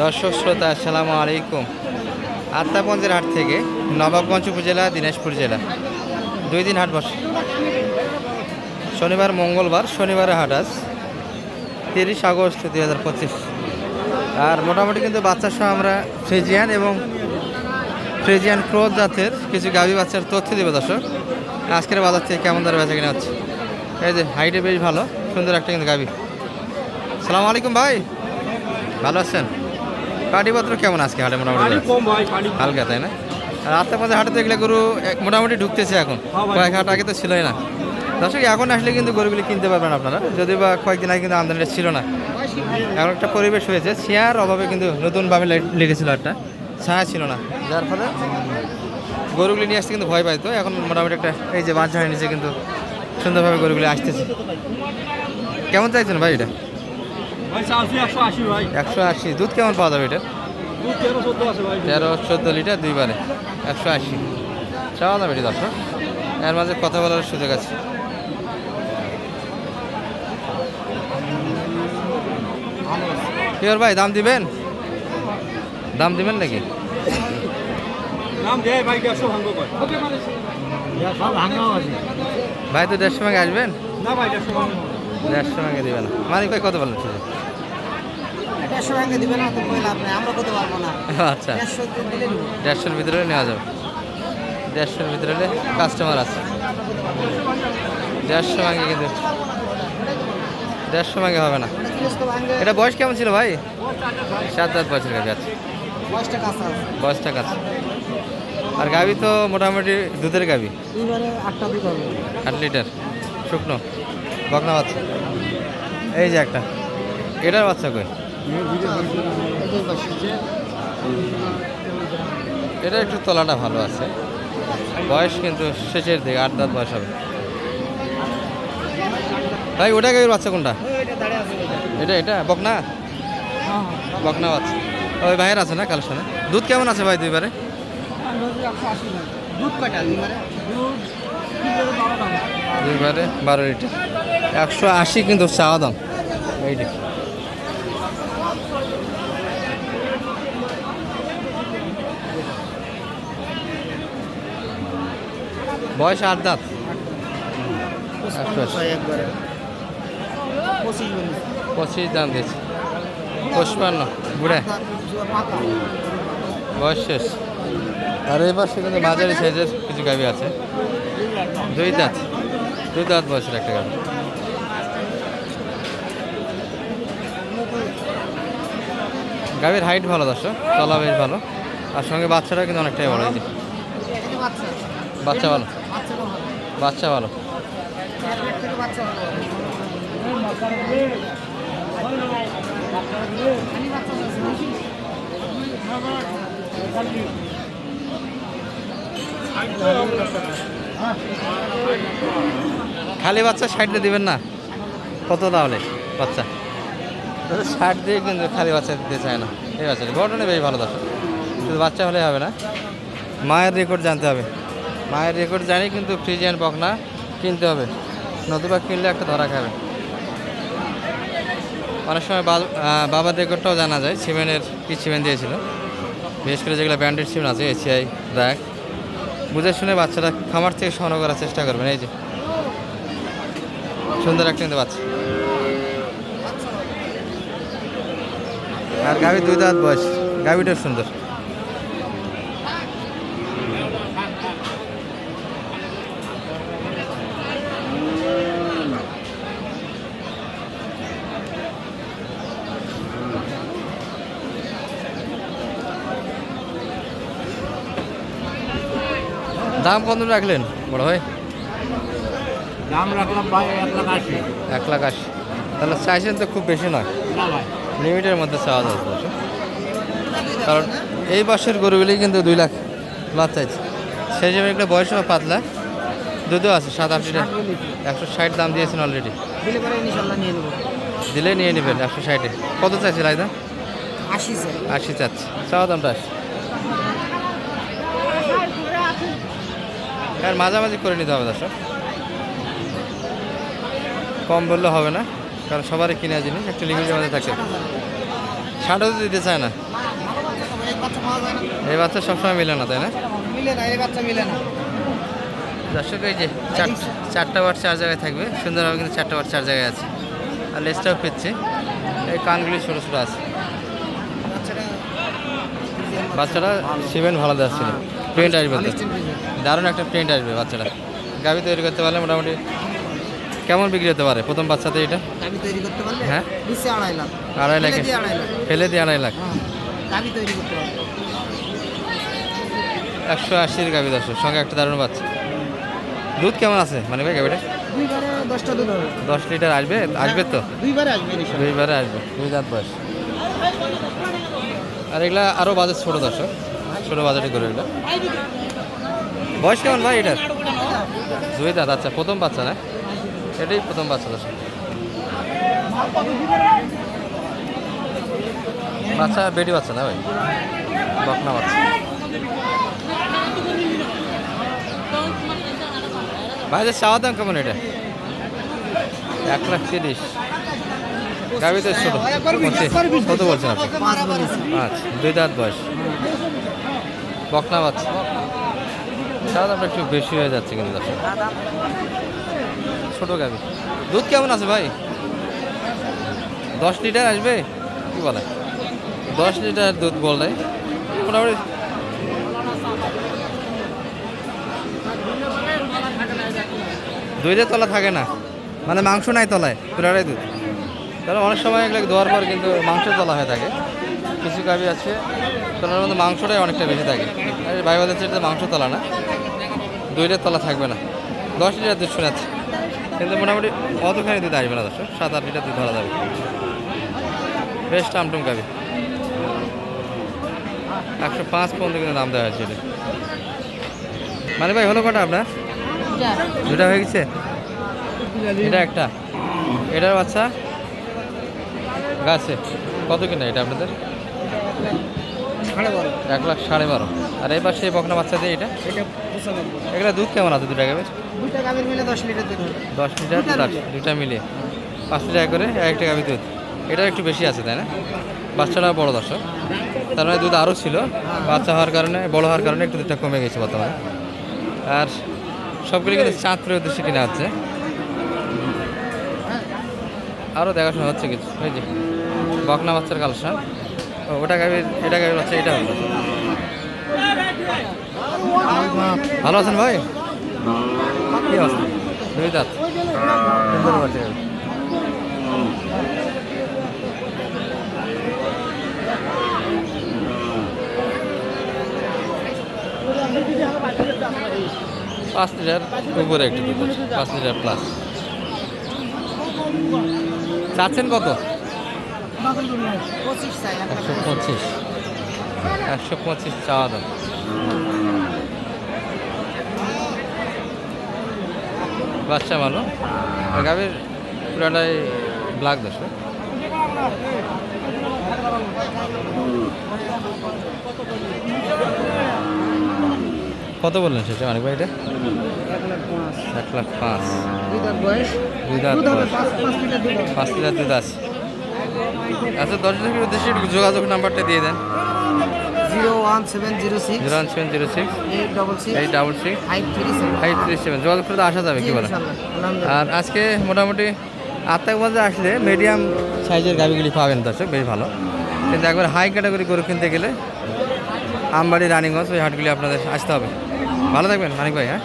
দর্শক শ্রোতা, আসসালামু আলাইকুম। আত্মাপঞ্জের হাট থেকে নবাবগঞ্জ উপজেলা, দিনাজপুর জেলা। দুই দিন হাট বসে। শনিবার, মঙ্গলবার, শনিবারে হাট আজ। তিরিশ আগস্ট দুই হাজার পঁচিশ। আর মোটামুটি কিন্তু বাচ্চার সহ আমরা ফ্রিজিয়ান এবং ফ্রিজিয়ান ক্রোধ জাতের কিছু গাভী বাচ্চার তথ্য দেবে দর্শক। আজকের বাজার থেকে কেমন দরে বেচা কিনা হচ্ছে? এই যে, হাইটে বেশ ভালো, সুন্দর একটা কিন্তু গাভী। সালাম আলাইকুম ভাই। ভালো আছেন? পাটিপত্র কেমন আজকে হাটে মোটামুটি হালকা তাই না? আর রাতের মধ্যে হাটে দেখলে গরু এক- মোটামুটি ঢুকতেছে এখন। হ্যাঁ। কয়েক হাট আগে তো ছিলই না। দর্শক এখন আসলে কিন্তু গরুগুলি কিনতে পারবেন আপনারা। যদি বা কয়েকদিন আগে কিন্তু আমদানিটা ছিল না। এখন একটা পরিবেশ হয়েছে ছেয়ার অভাবে কিন্তু নতুনভাবে লেগেছিল একটা ছায়া ছিল না। যার ফলে গরুগুলি নিয়ে আসতে কিন্তু ভয় পাইতো এখন মোটামুটি একটা এই যে বাঁধ নিচে কিন্তু সুন্দরভাবে গরুগুলি আসতেছে। কেমন চাইছেন ভাই এটা? একশো আশি দুধ কেমন পাওয়া যাবে এটা? তেরো চোদ্দ লিটার দুইবারে একশো আশি। চাওয়া দাম এটি দর্শক? এর মাঝে কথা বলার সুযোগ আছে। ভাই দাম দিবেন? দাম দিবেন নাকি? ভাই তো দেড়শো টাকা আসবেন? না ভাই দেড়শো দেড়শো টাকা দিবেন মালিক ভাই কত বলেন দেড়শো টাকা দিবে না তো লাভ নেই আমরা করতে পারব না? আচ্ছা। দেড়শোর ভিতরে নেওয়া যাবে। দেড়শোর ভিতরে কাস্টমার আছে। দেড়শো ভাঙে কিন্তু। দেড়শো ভাঙে হবে না। এটা বয়স কেমন ছিল ভাই? সাত আট গাভি আছে। বয়সটা কাছে আর গাভি তো মোটামুটি দুধের হবে। আট লিটার। শুকনো? বকনা বাচ্চা। এই যে একটা। এটার বাচ্চা কই? এটা একটু তলাটা ভালো আছে। বয়স কিন্তু শেষের দিকে, আট দাঁত বয়স হবে। ভাই, ওটা গাভীর বাচ্চা কোনটা? এটা এটা? বকনা? বকনা বাচ্চা। ওই ভাইয়ের আছে না কালেকশনে দুধ কেমন আছে ভাই দুইবারে? দুধ দুধ দুইবারে বারো লিটার। একশো আশি কিন্তু চাওয়া দাম। এইটা বয়স আট দাঁত। পঁচিশ দাম দিয়েছে। পঁচপান্ন, বুড়ে। বয়স শেষ। আর পাশে কিন্তু মাঝারি সাইজের কিছু গাভি আছে। দুই দাঁত। দুই দাঁত বয়সের একটা গাভি গাভীর হাইট ভালো দর্শক, তলা বেশ ভালো। আর সঙ্গে বাচ্চাটা কিন্তু অনেকটাই বড় যে। বাচ্চা ভালো। বাচ্চা ভালো। বাচ্চা খালি বাচ্চা বাচ্চা ষাটটা দিবেন না? কত তাহলে বাচ্চা? ষাট দিয়ে কিন্তু খালি বাচ্চা দিতে চায় না। এই বাচ্চাটা গঠনে বেশ ভালো দর্শক। শুধু বাচ্চা হলে হবে না। মায়ের রেকর্ড জানতে হবে। মায়ের রেকর্ড জানি কিন্তু ফ্রিজিয়ান বকনা কিনতে হবে। নতুবা কিনলে একটা ধরা খাবে। অনেক সময় বাবার রেকর্ডটাও জানা যায় সিমেন্টের কি সিমেন্ট দিয়েছিল। বিশেষ করে যেগুলো ব্র্যান্ডেড সিমেন্ট আছে এসিআই ব্র্যাক বুঝে শুনে বাচ্চাটা খামার থেকে সংগ্রহ করার চেষ্টা করবেন, এই যে। সুন্দর একটা কিন্তু বাচ্চা আর গাভি দুই দাঁত বয়স। গাভিটাও সুন্দর। দাম কত রাখলেন, বড় ভাই। দাম রাখলাম ভাই এক লাখ আশি। এক লাখ আশি। তাহলে চাইছেন তো খুব বেশি নয়। না ভাই। লিমিটের মধ্যে চাওয়া যাচ্ছে। কারণ এই বছর গরুগুলি কিন্তু দুই লাখ লাভ চাইছে। সেই জন্য একটা বয়স পাতলা। দুধও আছে সাত আট লিটার একশো ষাট দাম দিয়েছেন অলরেডি দিলে নিয়ে নেবেন একশো ষাটে। কত চাইছে রায়দা? আশি আশি চাচ্ছে। চাওয়া দামটা আশি আর মাঝামাঝি করে নিতে হবে দর্শক। কম বললে হবে না, কারণ সবারই কিনা জিনিস, একটা লিমিটের মধ্যে থাকে। ষাটও তো দিতে চায় না। এই বাচ্চা সবসময় মিলে না, তাই না? বাচ্চা মিলে না দর্শক এই যে চার চারটা বার চার জায়গায় থাকবে, সুন্দরভাবে কিন্তু চারটা বার চার জায়গায় আছে। আর লেজটাও পেচ্ছে এই কানগুলি ছোটো ছোটো আছে। বাচ্চাটা সেভেন ভালো দেওয়া ছিল প্রিন্ট আসবে দারুণ একটা প্রিন্ট আসবে বাচ্চাটা। গাভি তৈরি করতে পারলে মোটামুটি কেমন বিক্রি হতে পারে? প্রথম বাচ্চাতে এটা? তৈরি করতে পারলে হ্যাঁ। নিচে আড়াই লাখ। আড়াই লাখে। ফেলে দিয়ে আড়াই লাখ। হ্যাঁ তৈরি করতে পারলে। একশো আশির গাভি দর্শক সঙ্গে একটা দারুণ বাচ্চা। দুধ কেমন আছে? মানে ভাই গাভিটা? দশ লিটার আসবে? আসবে তো? দুইবারে আসবে। দুইবারে আসবে। দুই দাঁত বয়স। আর এগুলা আরও বাজার ছোটো দর্শক। ছোটো বাজেটে করে এগুলো। বয়স কেমন ভাই এটার? দুই দাঁত আচ্ছা প্রথম বাচ্চা না? এটাই প্রথম বাচ্চা দর্শক বাচ্চা, বেটি বাচ্চা না ভাই? বকনা বাচ্চা। ভাই, যে চাওয়া দাম কেমন এটা? এক লাখ তিরিশ। গাবি তো ছোট। কত বলছেন আপনি? আচ্ছা দুই দাঁত বয়স। বকনা বাচ্চা। চাওয়া দামটা একটু বেশি হয়ে যাচ্ছে কিন্তু দর্শক। ছোট গাবি। দুধ কেমন আছে ভাই? দশ লিটার আসবে? কী বলে? দশ লিটার দুধ বলে মোটামুটি দুইটা তলা থাকে না। মানে মাংস নাই তলায় পুরাটাই দুধ। তাহলে অনেক সময় এগুলো ধোয়ার পর কিন্তু মাংস তলা হয়ে থাকে। কিছু গাভি আছে, তলার মধ্যে মাংসটাই অনেকটা বেশি থাকে। আর ভাই সেটা মাংস তলা না। দুইটা তলা থাকবে না। দশ লিটার দুধ শোনাচ্ছে। কিন্তু মোটামুটি অতখানি দুধ আসবে না দর্শক। সাত আট লিটার দুধ ধরা যাবে। বেশ টামটুম গাভি। একশো পাঁচ পর্যন্ত কিন্তু দাম দেওয়া হয়েছে এটা। মানে ভাই হলো কটা আপনার? দুটা হয়ে গেছে? এটা একটা। এটার বাচ্চা? গাছে। কত কিনা এটা আপনাদের? এক লাখ সাড়ে বারো। আর এই পাশে বকনা বাচ্চা দিয়ে এটা? এটা পঁচানব্বই। দুধ কেমন আছে দুটা গাবের দুইটা মিলে দশ লিটার দুধ। দশ লিটার দুটা মিলিয়ে। পাঁচ লিটার করে একটা গাভি দুধ। এটা একটু বেশি আছে তাই না? বাচ্চাটা বড় দর্শক। তার মানে দুধ আরও ছিল। বাচ্চা হওয়ার কারণে বড় হওয়ার কারণে একটু দুধটা কমে গেছে বর্তমানে। আর সবগুলি কিন্তু চাঁদপুরের উদ্দেশ্যে কিনা হচ্ছে আরও দেখাশোনা হচ্ছে কিছু এই যে বকনা বাচ্চার কালেকশন। ও, ওটা গাভীর এটা গাভীর বাচ্চা এটা ভালো আছেন ভাই? কি অবস্থা? দুই দাঁত সুন্দর বাচ্চা পাঁচ লিটার উপরে একটু দুধ পাঁচ লিটার প্লাস চাচ্ছেন কত? একশো পঁচিশ। একশো পঁচিশ চাওয়া দাম বাচ্চা ভালো। আর গাভীর পুরাটাই ব্ল্যাক দশ। কত বললেন সেটা অনেক ভাই এটা? এক লাখ পাঁচ। পাঁচ লিটার দুধ লিটার আছে। আচ্ছা দর্শকের উদ্দেশ্যে যোগাযোগ নাম্বারটা দিয়ে দেন। Zero one seven zero six. Zero one seven zero six. Eight double six. Eight double six. Five three seven. Five three seven. যোগাযোগ করে আসা যাবে কি বলে? আর আজকে মোটামুটি আত্মাক বাজার আসলে মিডিয়াম সাইজের গাভিগুলি পাবেন দর্শক বেশ ভালো। কিন্তু একবার হাই ক্যাটাগরি গরু কিনতে গেলে আমবাড়ি রানিগঞ্জ ওই হাটগুলি আপনাদের আসতে হবে। ভালো থাকবেন মানিক ভাই হ্যাঁ?